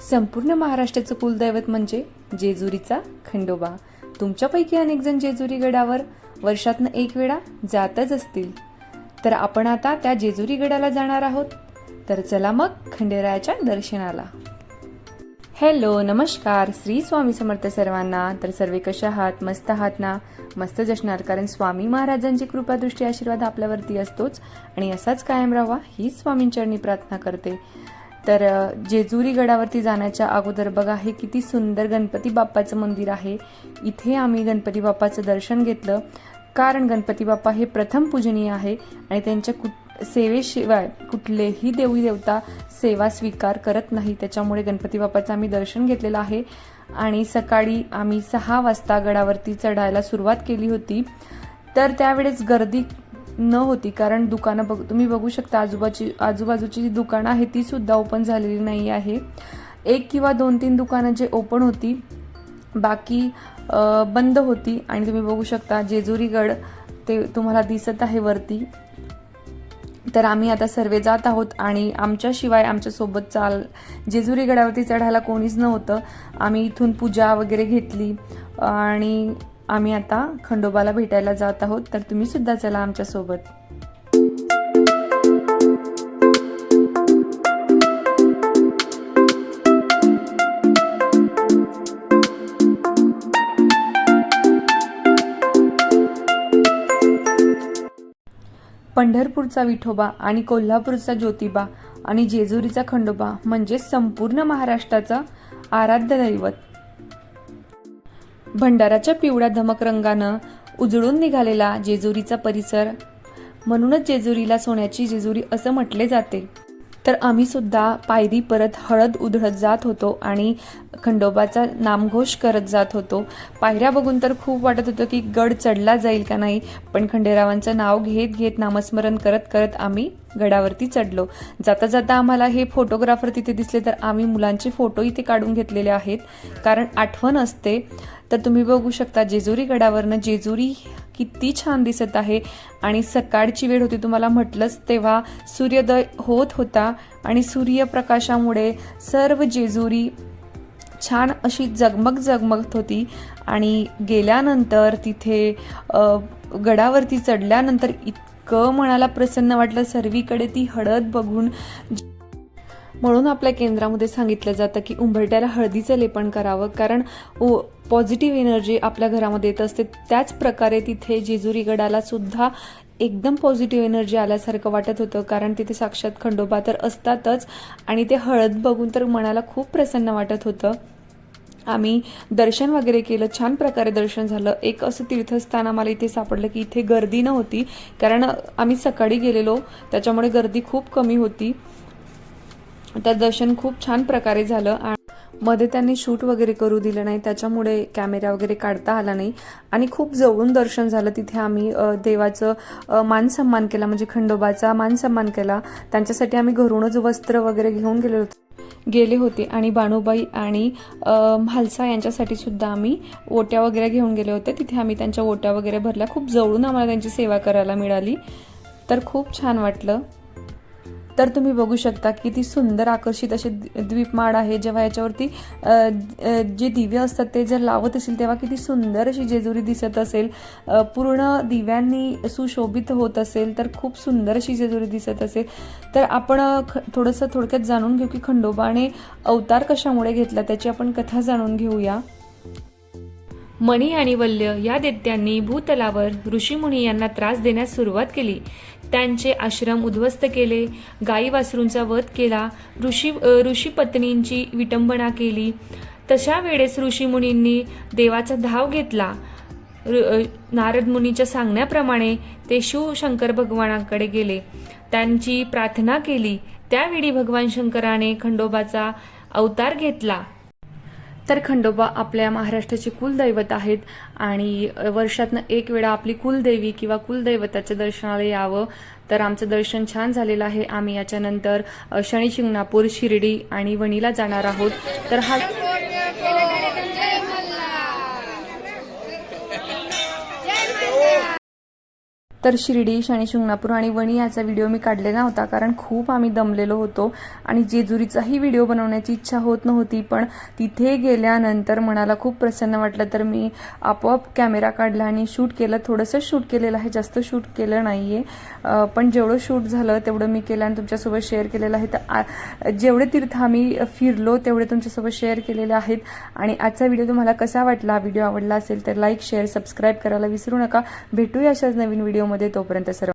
संपूर्ण महाराष्ट्राचं कुलदैवत म्हणजे जेजुरीचा खंडोबा. तुमच्यापैकी अनेक जण जेजुरी गडावर वर्षातनं एक वेळा जातच असतील. तर आपण आता त्या जेजुरी गडाला जाणार आहोत. तर चला मग खंडेरायाच्या दर्शनाला. हॅलो नमस्कार. श्री स्वामी समर्थ सर्वांना. तर सर्वे कशा आहात? मस्त आहात ना? मस्त जसणार कारण स्वामी महाराजांची कृपादृष्टी आशीर्वाद आपल्यावरती असतोच आणि असाच कायम राहावा ही स्वामींचरणी प्रार्थना करते. तर जेजुरी गडावरती जाण्याच्या अगोदर बघा हे किती सुंदर गणपती बाप्पाचं मंदिर आहे. इथे आम्ही गणपती बाप्पाचं दर्शन घेतलं. कारण गणपती बाप्पा हे प्रथम पूजनीय आहे आणि त्यांच्या कुठ सेवेशिवाय कुठलेही देवी देवता सेवा स्वीकार करत नाही. त्याच्यामुळे गणपती बाप्पाचं आम्ही दर्शन घेतलेलं आहे. आणि सकाळी आम्ही सहा वाजता गडावरती चढायला सुरुवात केली होती. तर त्यावेळेस गर्दी न होती. कारण दुकानं बघ तुम्ही बघू शकता आजूबाजू आजूबाजूची जी दुकानं आहे ती सुद्धा ओपन झालेली नाही आहे. एक किंवा दोन तीन दुकानं जे ओपन होती बाकी बंद होती. आणि तुम्ही बघू शकता जेजुरीगड ते तुम्हाला दिसत आहे वरती. तर आम्ही आता सर्वे जात आहोत आणि आमच्याशिवाय आमच्यासोबत चाल जेजुरी गडावरती चढायला कोणीच नव्हतं. आम्ही इथून पूजा वगैरे घेतली. आणि आम्ही आता खंडोबाला भेटायला जात आहोत तर तुम्ही सुद्धा चला आमच्यासोबत. पंढरपूरचा विठोबा आणि कोल्हापूरचा ज्योतिबा आणि जेजुरीचा खंडोबा म्हणजे संपूर्ण महाराष्ट्राचा आराध्य दैवत. भंडाराच्या पिवळ्या धमक रंगानं उजळून निघालेला जेजुरीचा परिसर. म्हणूनच जेजुरीला सोन्याची जेजुरी असं म्हटले जाते. तर आम्ही सुद्धा पायरी परत हळद उधळत जात होतो आणि खंडोबाचा नामघोष करत जात होतो. पायऱ्या बघून तर खूप वाटत होतं की गड चढला जाईल का नाही पण खंडेरावांचं नाव घेत घेत नामस्मरण करत करत आम्ही गडावरती चढलो. जाता जाता आम्हाला हे फोटोग्राफर तिथे दिसले तर आम्ही मुलांचे फोटो इथे काढून घेतलेले आहेत. कारण आठवण असते. तर तुम्ही बघू शकता जेजुरी गडावरनं जेजुरी किती छान दिसत आहे. आणि सकाळची वेळ होती तुम्हाला म्हटलंच तेव्हा सूर्योदय होत होता. आणि सूर्यप्रकाशामुळे सर्व जेजुरी छान अशी जगमग जगमगत होती. आणि गेल्यानंतर तिथे गडावरती चढल्यानंतर इतकं मनाला प्रसन्न वाटलं सर्वीकडे ती हळद बघून म्हणून आपल्या केंद्रामध्ये सांगितलं जातं की उंबरट्याला हळदीचं लेपन करावं कारण पॉझिटिव्ह एनर्जी आपल्या घरामध्ये येत असते. त्याच प्रकारे तिथे जेजुरीगडाला सुद्धा एकदम पॉझिटिव्ह एनर्जी आल्यासारखं वाटत होतं कारण तिथे साक्षात खंडोबा तर असतातच. आणि ते हळद बघून तर मनाला खूप प्रसन्न वाटत होतं. आम्ही दर्शन वगैरे केलं छान प्रकारे दर्शन झालं. एक असं तीर्थस्थान आम्हाला इथे सापडलं की इथे गर्दी नव्हती कारण आम्ही सकाळी गेलेलो त्याच्यामुळे गर्दी खूप कमी होती. त्या दर्शन खूप छान प्रकारे झालं आणि मध्ये त्यांनी शूट वगैरे करू दिलं नाही त्याच्यामुळे कॅमेरा वगैरे काढता आला नाही. आणि खूप जवळून दर्शन झालं तिथे आम्ही देवाचं मानसन्मान मान सन्मान केला म्हणजे खंडोबाचा मान सन्मान केला. त्यांच्यासाठी आम्ही घरूनच वस्त्र वगैरे घेऊन गेलो होतो. गेले होते. आणि बाणूबाई आणि म्हालसा यांच्यासाठी सुद्धा आम्ही ओट्या वगैरे घेऊन गेले होते. तिथे आम्ही त्यांच्या ओट्या वगैरे भरल्या. खूप जवळून आम्हाला त्यांची सेवा करायला मिळाली. तर खूप छान वाटलं. तर तुम्ही बघू शकता किती सुंदर आकर्षित असे द्वीपमाड आहे जेव्हा याच्यावरती जे दिवे असतात ते जर लावत असेल तेव्हा किती सुंदर अशी जेजुरी दिसत असेल. पूर्ण दिव्यांनी सुशोभित होत असेल तर खूप सुंदर अशी जेजुरी दिसत असेल. तर आपण ख थोडंसं थोडक्यात जाणून घेऊ की खंडोबाने अवतार कशामुळे घेतला त्याची आपण कथा जाणून घेऊया. मणी आणि वल्य या दैत्यांनी भूतलावर ऋषीमुनी यांना त्रास देण्यास सुरुवात केली. त्यांचे आश्रम उद्ध्वस्त केले. गाई वासरूंचा वध केला. ऋषी ऋषीपत्नींची ऋषी पत्नींची विटंबना केली. तशा वेळेस ऋषीमुनींनी देवाचा धाव घेतला. नारद मुनीच्या सांगण्याप्रमाणे ते शिवशंकर भगवानाकडे गेले. त्यांची प्रार्थना केली. त्यावेळी भगवान शंकराने खंडोबाचा अवतार घेतला. तर खंडोबा आपल्या महाराष्ट्राचे कुलदैवत आहेत आणि वर्षातनं एक वेळा आपली कुलदेवी किंवा कुलदैवताच्या दर्शनाला यावं. तर आमचं दर्शन छान झालेलं आहे. आम्ही याच्यानंतर शनिशिंगणापूर शनी शिंगणापूर शिर्डी आणि वणीला जाणार आहोत. तर हा तर शिर्डी आणि शिंगणापूर आणि वणी याचा व्हिडिओ मी काढलेला होता. कारण खूप आम्ही दमलेलो होतो. आणि जेजुरीचाही व्हिडिओ बनवण्याची इच्छा होत नव्हती. पण तिथे गेल्यानंतर मनाला खूप प्रसन्न वाटलं. तर मी आपोआप कॅमेरा काढला आणि शूट केलं. थोडंसं शूट केलेलं आहे. जास्त शूट केलं नाही आहे पण जेवढं शूट झालं तेवढं मी केलं आणि तुमच्यासोबत शेअर केलेलं आहे. तर आ- जेवढे तीर्थ आम्ही फिरलो तेवढे तुमच्यासोबत शेअर केलेले आहेत. आणि आजचा व्हिडिओ तुम्हाला कसा वाटला? व्हिडिओ आवडला असेल तर लाईक शेअर सबस्क्राईब करायला विसरू नका. भेटूया अशाच नवीन video व्हिडिओमध्ये तोपर्यंत सर्व